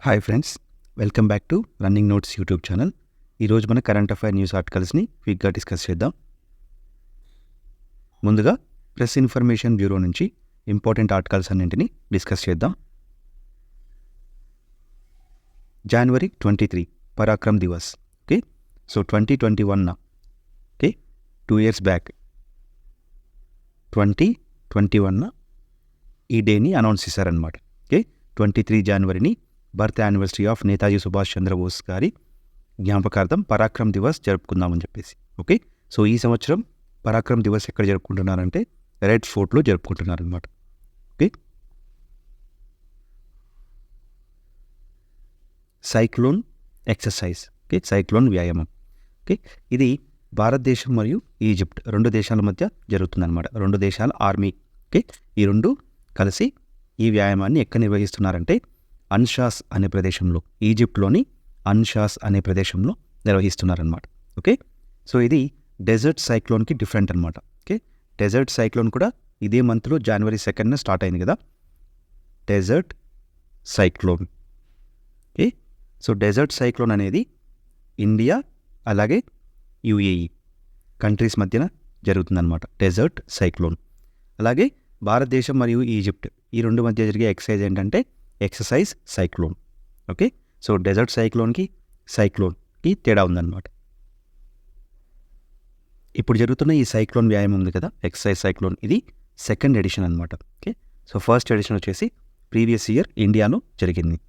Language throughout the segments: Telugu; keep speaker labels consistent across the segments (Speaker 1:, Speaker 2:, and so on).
Speaker 1: Hi friends welcome back to running notes YouTube channel ఈరోజు మన కరెంట్ అఫైర్ న్యూస్ ఆర్టికల్స్ని క్విక్గా డిస్కస్ చేద్దాం. ముందుగా ప్రెస్ ఇన్ఫర్మేషన్ బ్యూరో నుంచి ఇంపార్టెంట్ ఆర్టికల్స్ అన్నింటినీ డిస్కస్ చేద్దాం. January twenty three Parakram Divas okay? So twenty twenty వన్న okay? Two years back twenty twenty వన్న ఈ డేని అనౌన్స్ చేశారనమాట okay? Twenty three జనవరిని birth anniversary of Netaji Subhash Chandrabose గారి జ్ఞాపకార్థం పరాక్రమ్ దివస్ జరుపుకుందామని చెప్పేసి. ఓకే? సో ఈ సంవత్సరం పరాక్రమ్ దివస్ ఎక్కడ జరుపుకుంటున్నారంటే రెడ్ ఫోర్ట్లో జరుపుకుంటున్నారనమాట okay? Cyclone exercise. Okay? Cyclone వ్యాయామం. ఓకే? ఇది భారతదేశం మరియు ఈజిప్ట్ రెండు దేశాల మధ్య జరుగుతుందన్నమాట. రెండు దేశాల ఆర్మీ. ఓకే? ఈ రెండు కలిసి ఈ వ్యాయామాన్ని ఎక్కడ నిర్వహిస్తున్నారంటే అన్షాస్ అనే ప్రదేశంలో ఈజిప్ట్లోని అన్షాస్ అనే ప్రదేశంలో నిర్వహిస్తున్నారనమాట ఓకే? సో ఇది డెజర్ట్ సైక్లోన్కి డిఫరెంట్ అనమాట ఓకే? డెజర్ట్ సైక్లోన్ కూడా ఇదే మంత్లో జనవరి సెకండ్న స్టార్ట్ అయింది కదా? Desert cyclone. Okay? So desert cyclone అనేది ఇండియా అలాగే యుఏఈ కంట్రీస్ మధ్యన జరుగుతుందన్నమాట. Desert cyclone. అలాగే భారతదేశం మరియు ఈజిప్ట్ ఈ రెండు మధ్య జరిగే ఎక్సైజ్ ఏంటంటే exercise cyclone. Okay? So desert సైక్లోన్కి సైక్లోన్కి తేడా ఉందన్నమాట. ఇప్పుడు జరుగుతున్న ఈ సైక్లోన్ వ్యాయామం ఉంది కదా? Exercise cyclone. ఇది సెకండ్ ఎడిషన్ అనమాట ఓకే? సో ఫస్ట్ ఎడిషన్ వచ్చేసి ప్రీవియస్ ఇయర్ ఇండియాలో జరిగింది.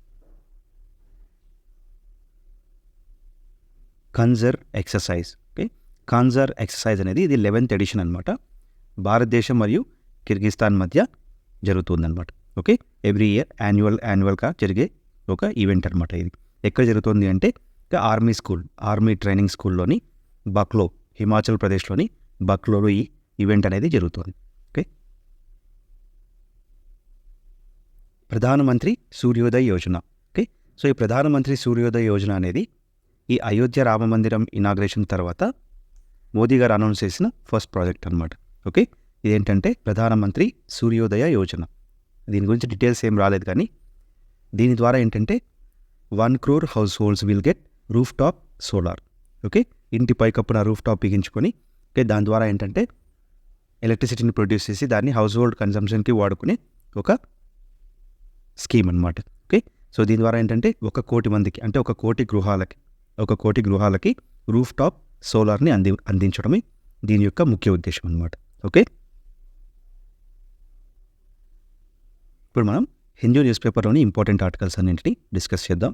Speaker 1: Khanjar exercise. Okay? Khanjar exercise అనేది ఇది లెవెన్త్ ఎడిషన్ అనమాట భారతదేశం మరియు కిర్గిస్తాన్ మధ్య జరుగుతుందన్నమాట. ఓకే? ఎవ్రీ ఇయర్ యాన్యువల్ యాన్యువల్గా జరిగే ఒక ఈవెంట్ అనమాట ఇది. ఎక్కడ జరుగుతుంది అంటే ఆర్మీ స్కూల్ ఆర్మీ ట్రైనింగ్ స్కూల్లోని బక్లో హిమాచల్ ప్రదేశ్లోని బక్లోలో ఈ ఈవెంట్ అనేది జరుగుతుంది. ఓకే? ప్రధానమంత్రి సూర్యోదయ యోజన. ఓకే? సో ఈ ప్రధానమంత్రి సూర్యోదయ యోజన అనేది ఈ అయోధ్య రామ మందిరం ఇనాగ్రేషన్ తర్వాత మోదీ గారు అనౌన్స్ చేసిన ఫస్ట్ ప్రాజెక్ట్ అనమాట ఓకే? ఇదేంటంటే ప్రధానమంత్రి సూర్యోదయ యోజన. దీని గురించి డీటెయిల్స్ ఏం రాలేదు కానీ దీని ద్వారా ఏంటంటే one crore households will get rooftop solar okay? ఇంటి పైకప్పున రూఫ్ టాప్ బిగించుకొని ఓకే? దాని ద్వారా ఏంటంటే ఎలక్ట్రిసిటీని ప్రొడ్యూస్ చేసి దాన్ని హౌస్ హోల్డ్ కన్సంప్షన్కి వాడుకునే ఒక స్కీమ్ అనమాట ఓకే? సో దీని ద్వారా ఏంటంటే ఒక కోటి మందికి అంటే ఒక కోటి గృహాలకి ఒక కోటి గృహాలకి రూఫ్ టాప్ సోలార్ని అంది అందించడమే దీని యొక్క ముఖ్య ఉద్దేశం అనమాట ఓకే? ఇప్పుడు మనం హిందూ న్యూస్ పేపర్లోని ఇంపార్టెంట్ ఆర్టికల్స్ అన్నింటినీ డిస్కస్ చేద్దాం.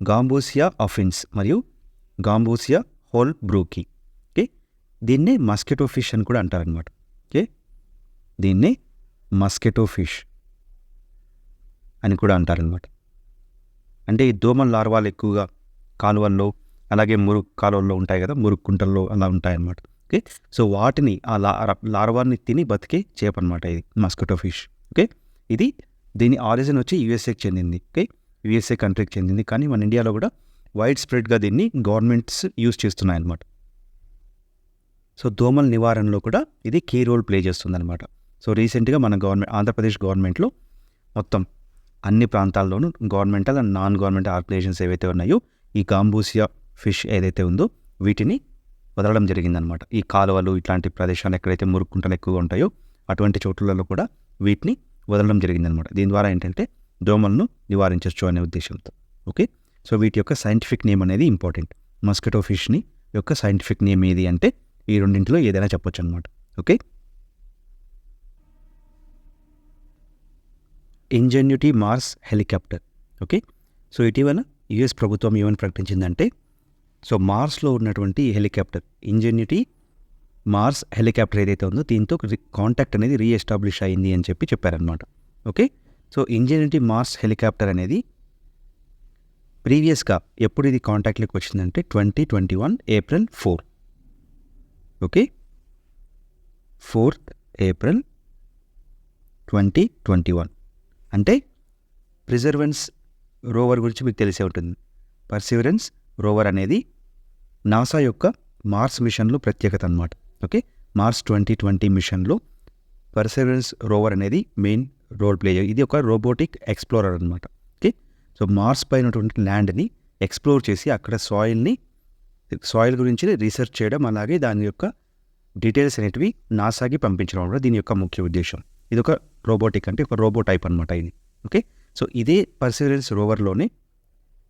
Speaker 1: గాంబూసియా అఫిన్స్ మరియు గాంబూసియా హోల్ బ్రూకి ఓకే? దీన్నే మస్కెటో ఫిష్ అని కూడా అంటారనమాట ఓకే? దీన్నే మస్కెటో ఫిష్ అని కూడా అంటారనమాట అంటే ఈ దోమల లార్వాలు ఎక్కువగా కాలువల్లో అలాగే మురుగు కాలువల్లో ఉంటాయి కదా మురుగు కుంటల్లో అలా ఉంటాయన్నమాట. ఓకే? సో వాటిని ఆ లార తిని బతికే చేప అనమాట ఇది మస్కటో ఫిష్. ఓకే? ఇది దీని ఆరిజిన్ వచ్చి యుఎస్ఏకి చెందింది ఓకే? యుఎస్ఏ కంట్రీకి చెందింది కానీ మన ఇండియాలో కూడా వైడ్ స్ప్రెడ్గా దీన్ని గవర్నమెంట్స్ యూజ్ చేస్తున్నాయి అన్నమాట. సో దోమల నివారణలో కూడా ఇది కీ రోల్ ప్లే చేస్తుందన్నమాట సో రీసెంట్గా మన గవర్నమెంట్ ఆంధ్రప్రదేశ్ గవర్నమెంట్లో మొత్తం అన్ని ప్రాంతాల్లోనూ governmental and non government organisations ఏవైతే ఉన్నాయో ఈ గాంబూసియా ఫిష్ ఏదైతే ఉందో వీటిని వదలడం జరిగిందనమాట. ఈ కాలువలు ఇట్లాంటి ప్రదేశాలు ఎక్కడైతే మురుక్కుంటలు ఎక్కువగా ఉంటాయో అటువంటి చోట్లలో కూడా వీటిని వదలడం జరిగిందనమాట. దీని ద్వారా ఏంటంటే దోమలను నివారించవచ్చు అనే ఉద్దేశంతో. ఓకే? సో వీటి యొక్క సైంటిఫిక్ నేమ్ అనేది ఇంపార్టెంట్. మస్కిటో ఫిష్ని యొక్క సైంటిఫిక్ నేమ్ ఏది అంటే ఈ రెండింటిలో ఏదైనా చెప్పొచ్చు అనమాట okay? Ingenuity Mars helicopter. Okay? So ఇటీవల యుఎస్ ప్రభుత్వం ఏమని ప్రకటించిందంటే సో మార్స్లో ఉన్నటువంటి హెలికాప్టర్ ఇంజన్యూటీ మార్స్ హెలికాప్టర్ ఏదైతే ఉందో దీంతో కాంటాక్ట్ అనేది రీఎస్టాబ్లిష్ అయింది అని చెప్పి చెప్పారనమాట okay? So Ingenuity Mars helicopter అనేది ప్రీవియస్గా ఎప్పుడు ఇది కాంటాక్ట్లోకి వచ్చిందంటే twenty twenty one April four. Okay? Fourth April twenty twenty one. అంటే ప్రిజర్వెన్స్ రోవర్ గురించి మీకు తెలిసే ఉంటుంది. పర్సివరెన్స్ రోవర్ అనేది నాసా యొక్క మార్స్ మిషన్లో ప్రత్యేకత అనమాట ఓకే? మార్స్ ట్వంటీ ట్వంటీ మిషన్లో పర్సెవరెన్స్ రోవర్ అనేది మెయిన్ రోల్ ప్లే ఇది ఒక రోబోటిక్ ఎక్స్ప్లోరర్ అనమాట ఓకే? సో మార్స్ పైనటువంటి ల్యాండ్ని ఎక్స్ప్లోర్ చేసి అక్కడ సాయిల్ని సాయిల్ గురించి రీసెర్చ్ చేయడం అలాగే దాని యొక్క డీటెయిల్స్ అనేటివి నాసాకి పంపించడం కూడా దీని యొక్క ముఖ్య ఉద్దేశం. ఇది ఒక రోబోటిక్ అంటే ఒక రోబో టైప్ అనమాట ఇది. ఓకే? సో ఇదే పర్సెవరెన్స్ రోవర్లోనే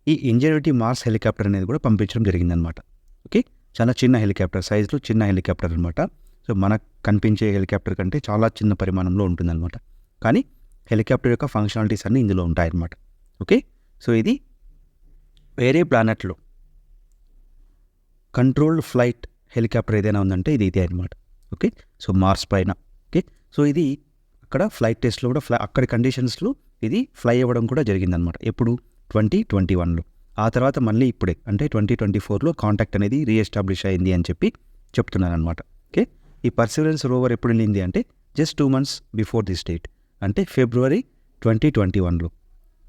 Speaker 1: ఈ ఇంజనీరిటీ మార్స్ హెలికాప్టర్ అనేది కూడా పంపించడం జరిగిందనమాట ఓకే? చాలా చిన్న హెలికాప్టర్ సైజులో చిన్న హెలికాప్టర్ అనమాట సో మనకు కనిపించే హెలికాప్టర్ కంటే చాలా చిన్న పరిమాణంలో ఉంటుందన్నమాట. కానీ హెలికాప్టర్ యొక్క ఫంక్షనాలిటీస్ అన్నీ ఇందులో ఉంటాయన్నమాట. ఓకే? సో ఇది వేరే ప్లానెట్లో కంట్రోల్డ్ ఫ్లైట్ హెలికాప్టర్ ఏదైనా ఉందంటే ఇది ఇదే అనమాట ఓకే? సో మార్స్ పైన. ఓకే? సో ఇది అక్కడ ఫ్లైట్ టెస్ట్లో కూడా ఫ్లై అక్కడి కండిషన్స్లో ఇది ఫ్లై అవ్వడం కూడా జరిగిందనమాట ఎప్పుడు? ట్వంటీ ట్వంటీ వన్లో ఆ తర్వాత మళ్ళీ ఇప్పుడే అంటే ట్వంటీ ట్వంటీ ఫోర్లో కాంటాక్ట్ అనేది రీఎస్టాబ్లిష్ అయింది అని చెప్పి చెప్తున్నాను అనమాట ఓకే? ఈ పర్సివరెన్స్ రోవర్ ఎప్పుడు వెళ్ళింది అంటే just two months before this date అంటే ఫిబ్రవరి ట్వంటీ ట్వంటీ వన్లో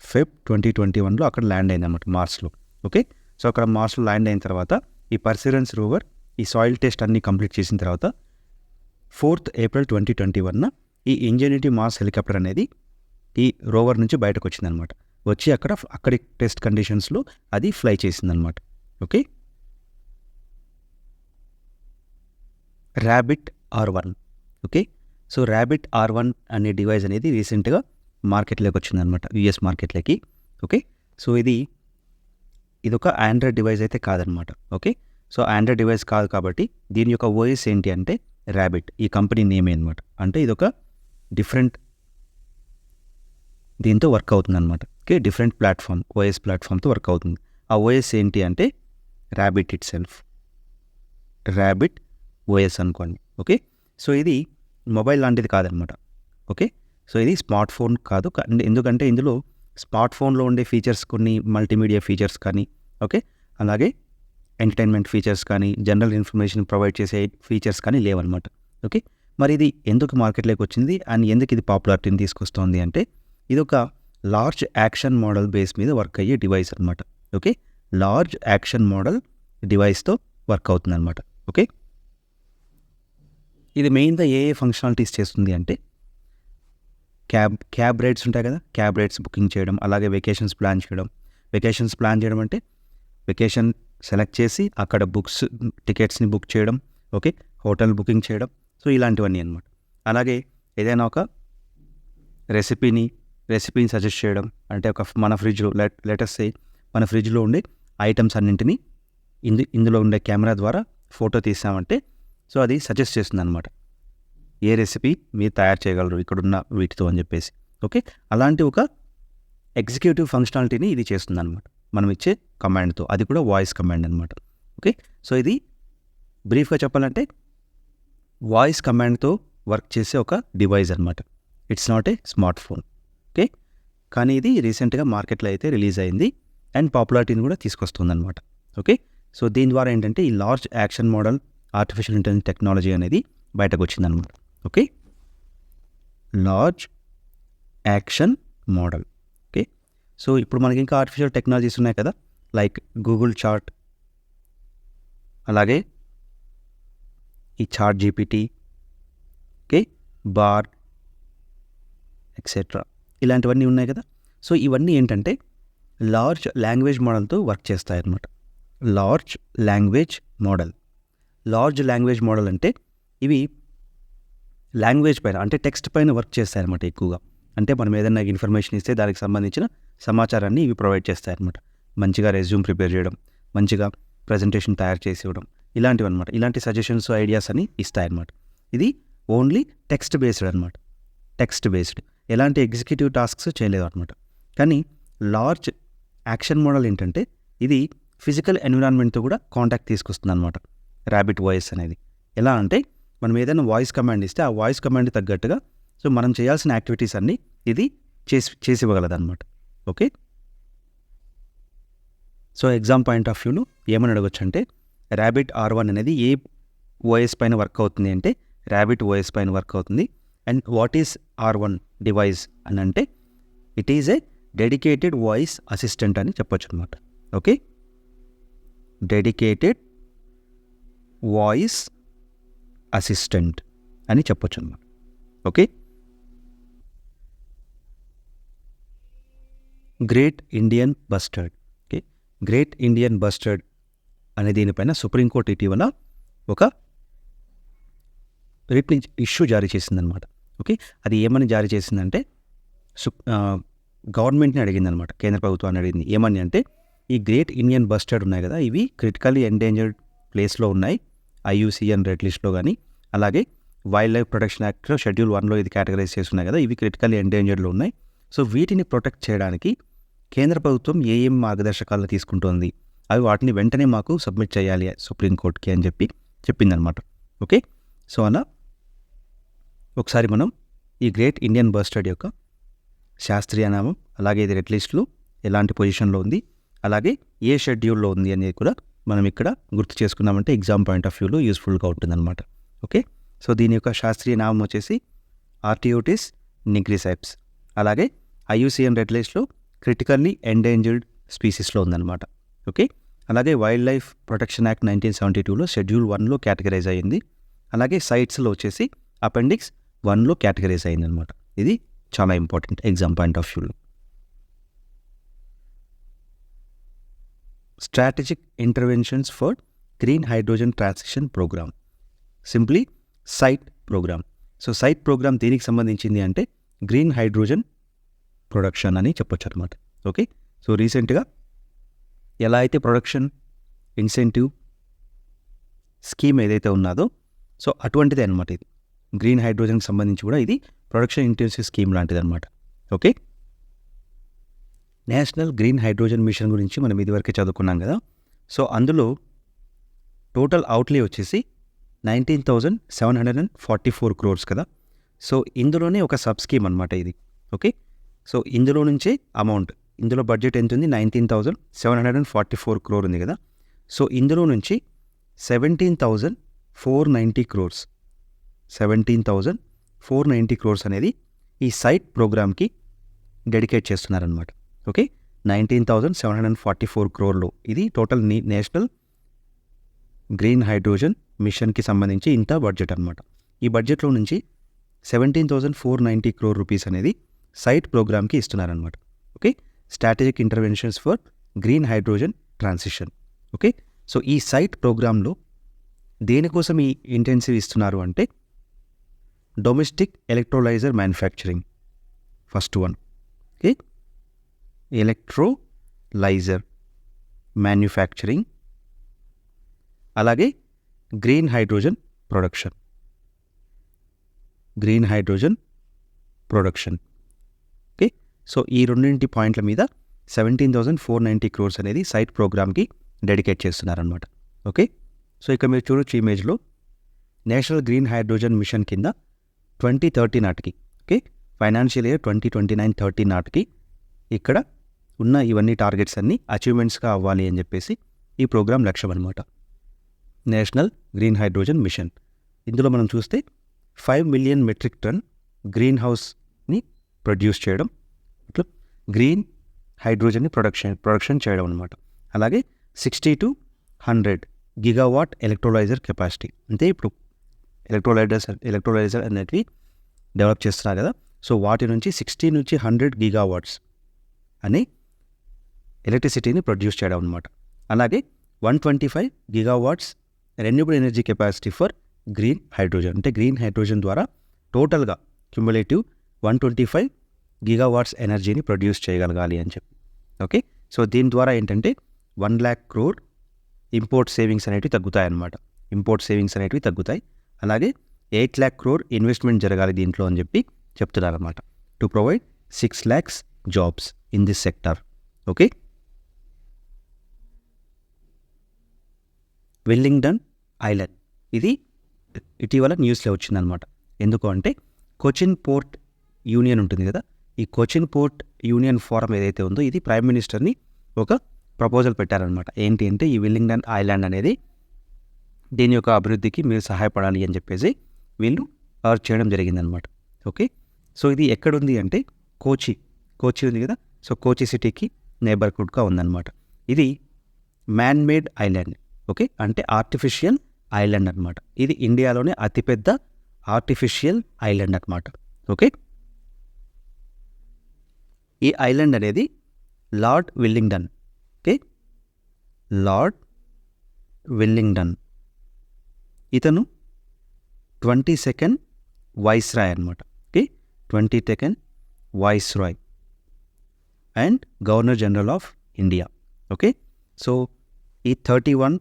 Speaker 1: ఫెబ్ ట్వంటీ ట్వంటీ వన్లో అక్కడ ల్యాండ్ అయింది అనమాట మార్స్లో ఓకే? సో అక్కడ మార్స్లో ల్యాండ్ అయిన తర్వాత ఈ పర్సివరెన్స్ రోవర్ ఈ సాయిల్ టెస్ట్ అన్ని కంప్లీట్ చేసిన తర్వాత ఫోర్త్ ఏప్రిల్ ట్వంటీ ట్వంటీ వన్న ఈ ఇంజనీటీ మాస్ హెలికాప్టర్ అనేది ఈ రోవర్ నుంచి బయటకు వచ్చిందనమాట వచ్చి అక్కడ అక్కడి టెస్ట్ కండిషన్స్లో అది ఫ్లై చేసిందనమాట okay? Rabbit R one okay? So rabbit R one అనే డివైస్ అనేది రీసెంట్గా మార్కెట్లోకి వచ్చిందనమాట యుఎస్ మార్కెట్లోకి. ఓకే? సో ఇది ఇది ఒక ఆండ్రాయిడ్ డివైస్ అయితే కాదనమాట ఓకే? సో ఆండ్రాయిడ్ డివైస్ కాదు కాబట్టి దీని యొక్క ఓఎస్ ఏంటి అంటే ర్యాబిట్ ఈ కంపెనీ నేమే అనమాట అంటే ఇది ఒక డిఫరెంట్ దీంతో వర్క్ అవుతుందన్నమాట. ఓకే డిఫరెంట్ ప్లాట్ఫామ్ ఓఎస్ ప్లాట్ఫామ్తో వర్క్ అవుతుంది. ఆ ఓఎస్ ఏంటి అంటే rabbit itself rabbit OS అనుకోండి ఓకే? సో ఇది మొబైల్ లాంటిది కాదనమాట ఓకే? సో ఇది స్మార్ట్ ఫోన్ కాదు ఎందుకంటే ఇందులో స్మార్ట్ ఫోన్లో ఉండే ఫీచర్స్ కొన్ని మల్టీమీడియా ఫీచర్స్ కానీ ఓకే? అలాగే ఎంటర్టైన్మెంట్ ఫీచర్స్ కానీ జనరల్ ఇన్ఫర్మేషన్ ప్రొవైడ్ చేసే ఫీచర్స్ కానీ లేవన్నమాట ఓకే? మరి ఇది ఎందుకు మార్కెట్లోకి వచ్చింది? అండ్ ఎందుకు ఇది పాపులారిటీని తీసుకొస్తోంది అంటే ఇది ఒక లార్జ్ యాక్షన్ మోడల్ బేస్ మీద వర్క్ అయ్యే డివైస్ అనమాట ఓకే లార్జ్ యాక్షన్ మోడల్ డివైస్తో వర్క్ అవుతుంది అనమాట ఓకే ఇది మెయిన్గా ఏ ఏ ఫంక్షనాలిటీస్ చేస్తుంది అంటే క్యాబ్ క్యాబ్ రైడ్స్ ఉంటాయి కదా? క్యాబ్ రైడ్స్ బుకింగ్ చేయడం అలాగే వెకేషన్స్ ప్లాన్ చేయడం. వెకేషన్స్ ప్లాన్ చేయడం అంటే వెకేషన్ సెలెక్ట్ చేసి అక్కడ బుక్స్ టికెట్స్ని బుక్ చేయడం ఓకే హోటల్ బుకింగ్ చేయడం. సో ఇలాంటివన్నీ అనమాట అలాగే ఏదైనా ఒక రెసిపీని రెసిపీని సజెస్ట్ చేయడం అంటే ఒక మన ఫ్రిడ్జ్లో లెట్ లెటెస్ట్ మన ఫ్రిడ్జ్లో ఉండే ఐటమ్స్ అన్నింటినీ ఇందు ఇందులో ఉండే కెమెరా ద్వారా ఫోటో తీసామంటే సో అది సజెస్ట్ చేస్తుంది అనమాట ఏ రెసిపీ మీరు తయారు చేయగలరు ఇక్కడున్న వీటితో అని చెప్పేసి. ఓకే? అలాంటి ఒక ఎగ్జిక్యూటివ్ ఫంక్షనాలిటీని ఇది చేస్తుంది అనమాట మనం ఇచ్చే కమాండ్తో. అది కూడా వాయిస్ కమాండ్ అనమాట ఓకే? సో ఇది బ్రీఫ్గా చెప్పాలంటే వాయిస్ కమాండ్తో వర్క్ చేసే ఒక డివైస్ అనమాట it's not a smartphone. Okay. కానీ ఇది రీసెంట్గా మార్కెట్లో అయితే రిలీజ్ అయింది. అండ్ పాపులారిటీని కూడా తీసుకొస్తుంది అనమాట ఓకే. సో దీని ద్వారా ఏంటంటే ఈ large action model artificial intelligence technology అనేది బయటకు వచ్చిందనమాట okay. Large action model. Okay. So ఇప్పుడు మనకి ఇంకా ఆర్టిఫిషియల్ టెక్నాలజీస్ ఉన్నాయి కదా. లైక్ గూగుల్ చార్ట్ అలాగే ఈ ChatGPT. Okay. Bard etcetera. ఇలాంటివన్నీ ఉన్నాయి కదా. సో ఇవన్నీ ఏంటంటే లార్జ్ లాంగ్వేజ్ మోడల్తో వర్క్ చేస్తాయి అన్నమాట large language model. Large language model అంటే ఇవి లాంగ్వేజ్ పైన అంటే టెక్స్ట్ పైన వర్క్ చేస్తాయి అనమాట ఎక్కువగా. అంటే మనం ఏదైనా ఇన్ఫర్మేషన్ ఇస్తే దానికి సంబంధించిన సమాచారాన్ని ఇవి ప్రొవైడ్ చేస్తాయి అనమాట మంచిగా రెజ్యూమ్ ప్రిపేర్ చేయడం మంచిగా ప్రజెంటేషన్ తయారు చేసి ఇవ్వడం ఇలాంటివి అనమాట ఇలాంటి సజెషన్స్ ఐడియాస్ అని ఇస్తాయన్నమాట. ఇది ఓన్లీ టెక్స్ట్ బేస్డ్ అనమాట టెక్స్ట్ బేస్డ్. ఎలాంటి ఎగ్జిక్యూటివ్ టాస్క్స్ చేయలేదు అనమాట కానీ లార్జ్ యాక్షన్ మోడల్ ఏంటంటే ఇది ఫిజికల్ ఎన్విరాన్మెంట్తో కూడా కాంటాక్ట్ తీసుకొస్తుంది అనమాట ర్యాబిట్ వాయిస్ అనేది. ఎలా అంటే మనం ఏదైనా వాయిస్ కమాండ్ ఇస్తే ఆ వాయిస్ కమాండ్ తగ్గట్టుగా సో మనం చేయాల్సిన యాక్టివిటీస్ అన్నీ ఇది చేసి చేసి ఇవ్వగలదన్నమాట. Okay? So exam point of వ్యూలో ఏమని అడగొచ్చు అంటే ర్యాబిట్ ఆర్ వన్ అనేది ఏ ఓఎస్ పైన వర్క్ అవుతుంది అంటే ర్యాబిట్ ఓఎస్ పైన వర్క్ అవుతుంది. And what is R one device అని అంటే it is a dedicated voice assistant అని చెప్పొచ్చు అనమాట ఓకే డెడికేటెడ్ వాయిస్ అసిస్టెంట్ అని చెప్పొచ్చు అనమాట okay great Indian bustard okay great Indian bustard అనే దీనిపైన సుప్రీంకోర్టు ఇటీవల ఒక రిట్ ఇష్యూ జారీ చేసిందనమాట ఓకే? అది ఏమని జారీ చేసిందంటే సు గవర్నమెంట్ని అడిగిందనమాట కేంద్ర ప్రభుత్వాన్ని అడిగింది. ఏమని అంటే ఈ గ్రేట్ ఇండియన్ బస్టర్డ్ ఉన్నాయి కదా ఇవి క్రిటికల్లీ ఎండేంజర్డ్ ప్లేస్లో ఉన్నాయి ఐయుసిఎన్ రెడ్ లిస్ట్లో కానీ అలాగే వైల్డ్ లైఫ్ ప్రొటెక్షన్ యాక్ట్లో షెడ్యూల్ వన్లో ఇది కేటగరైజ్ చేస్తున్నాయి కదా ఇవి క్రిటికల్లీ ఎండేంజర్డ్లో ఉన్నాయి. సో వీటిని ప్రొటెక్ట్ చేయడానికి కేంద్ర ప్రభుత్వం ఏ ఏం మార్గదర్శకాలను తీసుకుంటోంది అవి వాటిని వెంటనే మాకు సబ్మిట్ చేయాలి సుప్రీంకోర్టుకి అని చెప్పి చెప్పిందనమాట. ఓకే? సో అలా ఒకసారి మనం ఈ గ్రేట్ ఇండియన్ బస్టర్డ్ యొక్క శాస్త్రీయ నామం అలాగే ఇది రెడ్ లిస్ట్లో ఎలాంటి పొజిషన్లో ఉంది అలాగే ఏ షెడ్యూల్లో ఉంది అనేది కూడా మనం ఇక్కడ గుర్తు చేసుకున్నామంటే ఎగ్జామ్ పాయింట్ ఆఫ్ వ్యూలో యూస్ఫుల్గా ఉంటుందన్నమాట. ఓకే? సో దీని యొక్క శాస్త్రీయ నామం వచ్చేసి ఆర్టియోటిస్ నిగ్రిసైప్స్ అలాగే ఐయుసిఎన్ రెడ్ లిస్ట్లో క్రిటికల్లీ ఎండేంజర్డ్ స్పీసీస్లో ఉందన్నమాట. ఓకే? అలాగే wildlife protection act nineteen seventy టూలో షెడ్యూల్ వన్లో కేటగరైజ్ అయ్యింది అలాగే సైట్స్లో వచ్చేసి అపెండిక్స్ వన్లో కేటగరైజ్ అయిందనమాట. ఇది చాలా ఇంపార్టెంట్ ఎగ్జామ్ పాయింట్ ఆఫ్ వ్యూలో. Strategic interventions for green hydrogen transition programme simply SIGHT programme so SIGHT programme దీనికి సంబంధించింది అంటే గ్రీన్ హైడ్రోజన్ ప్రొడక్షన్ అని చెప్పొచ్చు అనమాట ఓకే సో రీసెంట్గా ఎలా అయితే ప్రొడక్షన్ ఇన్సెంటివ్ స్కీమ్ ఏదైతే ఉన్నదో సో అటువంటిదే అనమాట ఇది. గ్రీన్ హైడ్రోజన్కి సంబంధించి కూడా ఇది ప్రొడక్షన్ ఇంటెన్సివ్ స్కీమ్ లాంటిది అనమాట okay? National green hydrogen mission గురించి మనం ఇదివరకే చదువుకున్నాం కదా. సో అందులో టోటల్ అవుట్లే వచ్చేసి nineteen thousand seven hundred and forty four crores కదా. సో ఇందులోనే ఒక సబ్ స్కీమ్ అనమాట ఇది. ఓకే? సో ఇందులో నుంచే అమౌంట్ ఇందులో బడ్జెట్ ఎంత ఉంది nineteen thousand seven hundred and forty four crore ఉంది కదా. సో ఇందులో నుంచి seventeen thousand four ninety crores seventeen thousand four ninety crores అనేది ఈ సైట్ ప్రోగ్రామ్కి డెడికేట్ చేస్తున్నారనమాట okay nineteen thousand seven hundred and forty four క్రోర్లో ఇది టోటల్ నీ నేషనల్ గ్రీన్ హైడ్రోజన్ మిషన్కి సంబంధించి ఇంత బడ్జెట్ అనమాట ఈ బడ్జెట్లో నుంచి seventeen thousand four ninety crore rupees అనేది సైట్ ప్రోగ్రామ్కి ఇస్తున్నారనమాట okay strategic interventions for green hydrogen transition okay so ఈ సైట్ ప్రోగ్రాంలో దేనికోసం ఈ ఇంటెన్సివ్ ఇస్తున్నారు అంటే domestic electrolyser manufacturing. First one. Okay. Electrolyser manufacturing. అలాగే green hydrogen production. Green hydrogen production. Okay. So ఈ రెండింటి పాయింట్ల మీద seventeen thousand four ninety crores అనేది సైట్ ప్రోగ్రామ్కి డెడికేట్ చేస్తున్నారనమాట ఓకే. సో ఇక్కడ మీరు చూడొచ్చు ఇమేజ్లో నేషనల్ గ్రీన్ హైడ్రోజన్ మిషన్ కింద ట్వంటీ థర్టీ నాటికి okay? Financial year twenty twenty nine thirty నాటికి ఇక్కడ ఉన్న ఇవన్నీ టార్గెట్స్ అన్నీ అచీవ్మెంట్స్గా అవ్వాలి అని చెప్పేసి ఈ ప్రోగ్రాం లక్ష్యం అనమాట నేషనల్ గ్రీన్ హైడ్రోజన్ మిషన్. ఇందులో మనం చూస్తే five million metric ton green హౌస్ని ప్రొడ్యూస్ చేయడం అట్లా గ్రీన్ హైడ్రోజన్ని ప్రొడక్షన్ ప్రొడక్షన్ చేయడం అనమాట అలాగే sixty two hundred gigawatt electrolyser capacity. అంటే ఇప్పుడు. ఎలక్ట్రోలైజర్స్ ఎలక్ట్రోలైజర్ అనేటివి డెవలప్ చేస్తున్నారు కదా. సో వాటి నుంచి సిక్స్టీ నుంచి హండ్రెడ్ గిగావాట్స్ అని ఎలక్ట్రిసిటీని ప్రొడ్యూస్ చేయడం అనమాట అలాగే one twenty five gigawatts renewable energy capacity for green hydrogen అంటే గ్రీన్ హైడ్రోజన్ ద్వారా టోటల్గా cumulative one twenty five gigawatts ఎనర్జీని ప్రొడ్యూస్ చేయగలగాలి అని చెప్పి. ఓకే సో దీని ద్వారా ఏంటంటే one lakh crore import savings అనేటివి తగ్గుతాయి అన్నమాట ఇంపోర్ట్ సేవింగ్స్ అనేటివి తగ్గుతాయి. అలాగే ఎయిట్ ల్యాక్ క్రోర్ ఇన్వెస్ట్మెంట్ జరగాలి దీంట్లో అని చెప్పి చెప్తున్నారన్నమాట. To provide six lakhs jobs in this sector. Okay? Wellington island. ఇది ఇటీవల న్యూస్లో వచ్చిందనమాట ఎందుకు అంటే కొచిన్ పోర్ట్ యూనియన్ ఉంటుంది కదా? ఈ కొచిన్ పోర్ట్ యూనియన్ ఫోరం ఏదైతే ఉందో ఇది ప్రైమ్ మినిస్టర్ని ఒక ప్రపోజల్ పెట్టారనమాట ఏంటి అంటే ఈ విల్లింగ్డన్ ఐలాండ్ అనేది దీని యొక్క అభివృద్ధికి మీరు సహాయపడాలి అని చెప్పేసి వీళ్ళు అర్జ్ చేయడం జరిగిందనమాట ఓకే? సో ఇది ఎక్కడుంది అంటే కోచి. కోచి ఉంది కదా? సో కోచి సిటీకి నేబర్హుడ్గా ఉందన్నమాట. ఇది మ్యాన్ మేడ్ ఐలాండ్ ఓకే? అంటే ఆర్టిఫిషియల్ ఐలాండ్ అనమాట ఇది ఇండియాలోనే అతిపెద్ద ఆర్టిఫిషియల్ ఐలాండ్ అనమాట ఓకే? ఈ ఐలాండ్ అనేది Lord Willingdon. Okay? Lord Willingdon. ఇతను ట్వంటీ సెకండ్ వైస్ రాయ్ అనమాట okay? Twenty second viceroy and governor general of India. Okay? So ఈ thirty one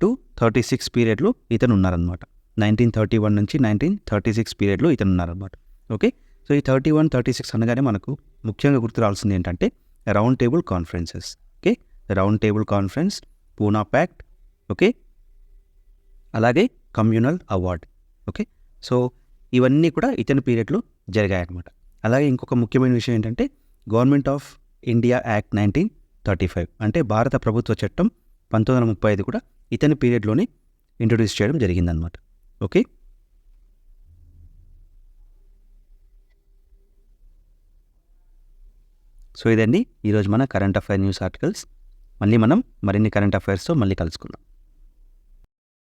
Speaker 1: to thirty six పీరియడ్లో ఇతను ఉన్నారనమాట నైన్టీన్ థర్టీ వన్ నుంచి నైన్టీన్ థర్టీ సిక్స్ పీరియడ్లో ఇతను ఉన్నారనమాట ఓకే? సో ఈ థర్టీ వన్ థర్టీ సిక్స్ అనగానే మనకు ముఖ్యంగా గుర్తు రావాల్సింది ఏంటంటే round table conferences. Okay? Round table conference Poona pact. Okay? అలాగే కమ్యూనల్ అవార్డ్. ఓకే? సో ఇవన్నీ కూడా ఇతని పీరియడ్లో జరిగాయన్నమాట. అలాగే ఇంకొక ముఖ్యమైన విషయం ఏంటంటే government of India act nineteen thirty five అంటే భారత ప్రభుత్వ చట్టం పంతొమ్మిది వందల ముప్పై ఐదు కూడా ఇతని పీరియడ్లోనే ఇంట్రొడ్యూస్ చేయడం జరిగిందనమాట ఓకే? సో ఇదండి. ఈరోజు మన కరెంట్ అఫైర్ న్యూస్ ఆర్టికల్స్. మళ్ళీ మనం మరిన్ని కరెంట్ అఫైర్స్తో మళ్ళీ కలుసుకుందాం.